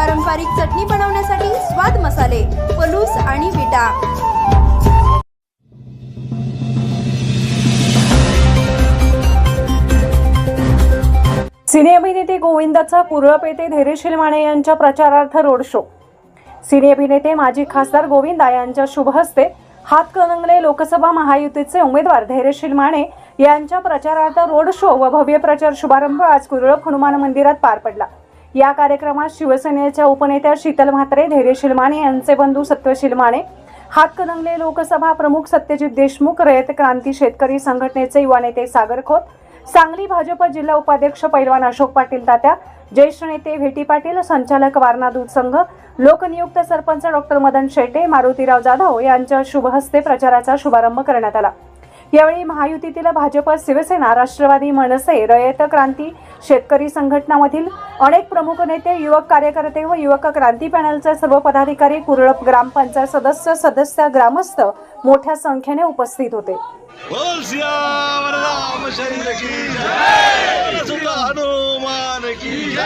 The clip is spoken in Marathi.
पारंपरिक चटणी बनवण्यासाठी स्वाद मसाले पलूस आणि विटा. सिने अभिनेते गोविंदाचा कुरळप येथे धैर्यशील माने यांच्या प्रचारार्थ रोड शो. सिने अभिनेते माजी खासदार गोविंदा यांच्या शुभ हस्ते हातकणंगले लोकसभा महायुतीचे उमेदवार धैर्यशील माने यांच्या प्रचारार्थ रोड शो व भव्य प्रचार शुभारंभ आज कुरळप हनुमान मंदिरात पार पडला. या कार्यक्रमात शिवसेनेच्या उपनेत्या शीतल म्हात्रे धैर्यशील माने यांचे बंधू सत्यशील माने हातकणंगले लोकसभा प्रमुख सत्यजित देशमुख रयत क्रांती शेतकरी संघटनेचे युवा नेते सागर खोत सांगली भाजप जिल्हा उपाध्यक्ष पैलवान अशोक पाटील तात्या ज्येष्ठ नेते भेटी पाटील संचालक वारणा दूध संघ लोकनियुक्त सरपंच डॉक्टर मदन शेटे मारुतीराव जाधव यांच्या शुभहस्ते प्रचाराचा शुभारंभ करण्यात आला. यावेळी महायुतीतील भाजप शिवसेना राष्ट्रवादी मनसे रयत क्रांती शेतकरी संघटनामधील अनेक प्रमुख नेते युवक कार्यकर्ते व युवक क्रांती पॅनलचे सर्व पदाधिकारी कुरळप ग्रामपंचायत सदस्य सदस्य ग्रामस्थ मोठ्या संख्येने उपस्थित होते. हनुमान की